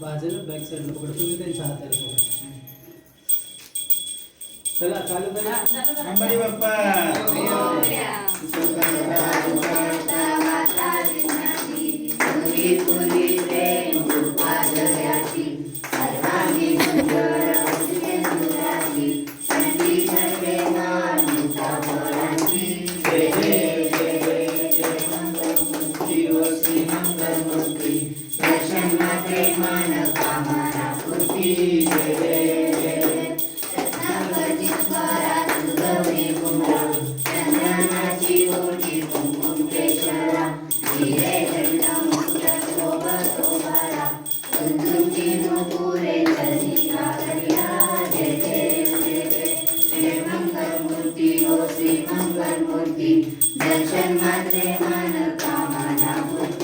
बाजूला बॅक साईडला पकड तुम्ही त्यांच्या हाताला पकड. चला चालू करा. अंबाडी बाप्पा. मूर्ती हो ओ श्रीमंगल मूर्ती दर्शन मात्रे मन कामाला होती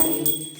Friday.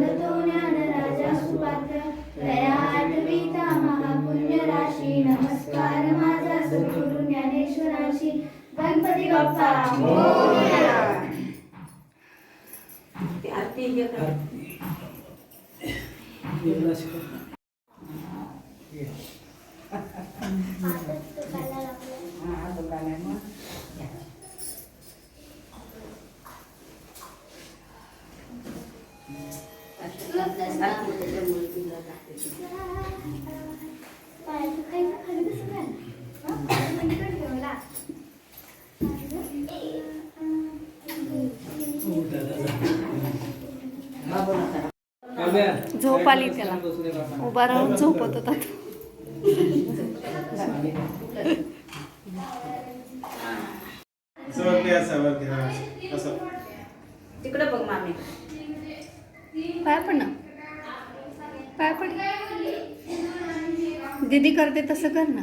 मानतो ज्ञान राजा सुपात्र दया आठवीता महापुण्य नमस्कार माझा सद्गुरु ज्ञानेश्वराशी गणपती बाप्पा. आरती. झोप आली त्याला. उभा राहून झोपत होता तिकडे बघ मामी. पाय पण ना. पाय पण. दीदी करते तसं कर ना.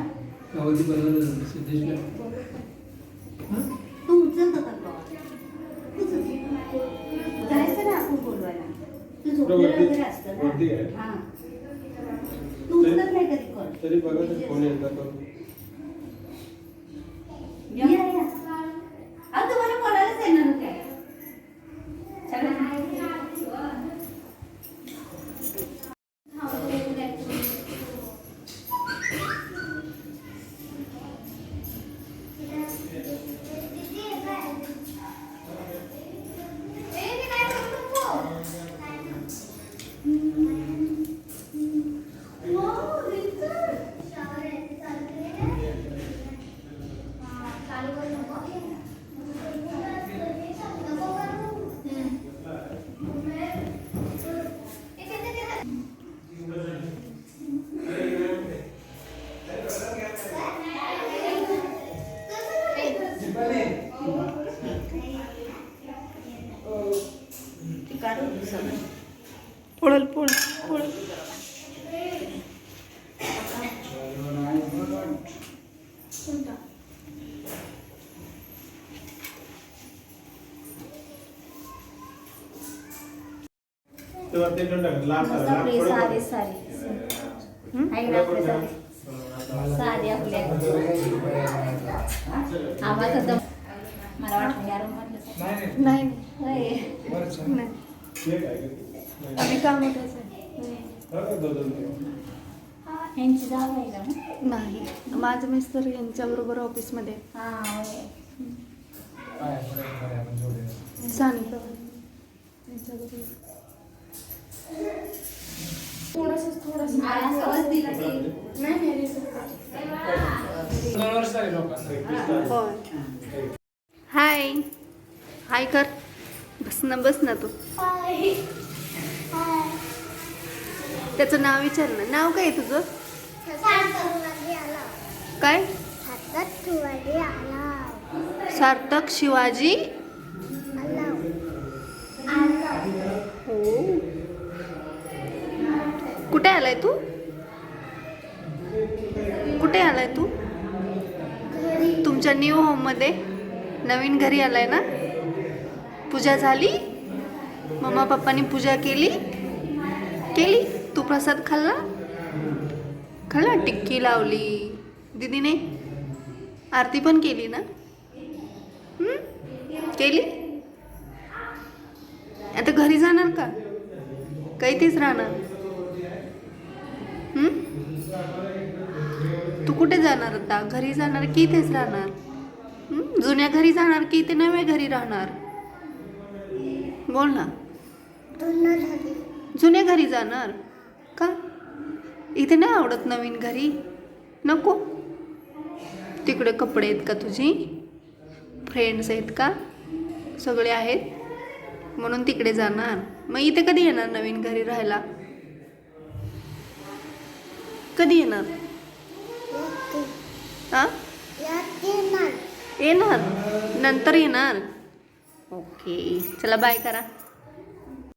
Na hora de banana, você deixa काढून सगळं. पोळल पोळ पोळ साधी आहे ना आपली म्हटलं नाही. होय. नाही हे काय करते? आम्ही काम होतच आहे हा का? दोन- दोन दोन. ह्यांची जाव आहे का? नाही माझं मिस्टर यांच्याबरोबर ऑफिसमध्ये हा दिलं ते. होय हाय हाय कर ना बस ना तू. त्याचं नाव विचार ना. नाव काय आहे तुझं? काय? सार्थक शिवाजी हो कुठे आलाय तू? कुठे आलाय तू? तुमच्या न्यू होममध्ये नवीन घरी आलाय ना? पूजा झाली. मम्मा पप्पानी पूजा केली. केली? तू प्रसाद खाल्ला? खाल्ला? टिक्की लावली. दीदीने आरती पण केली ना? केली? आता घरी जाणार का? काही तेच राहणार. तू कुठे जाणार आता? घरी जाणार की इथेच राहणार? जुन्या घरी जाणार की इथे नव्या घरी राहणार? बोल ना. जुन्या घरी जाणार? का? इथे नाही आवडत नवीन घरी? नको. तिकडे कपडे आहेत का तुझी? फ्रेंड्स आहेत का? सगळे आहेत. म्हणून तिकडे जाणार. मग इथे कधी येणार नवीन घरी राहायला? कधी येणार? हा? येणार. नंतर येणार. ओके चला बाय करा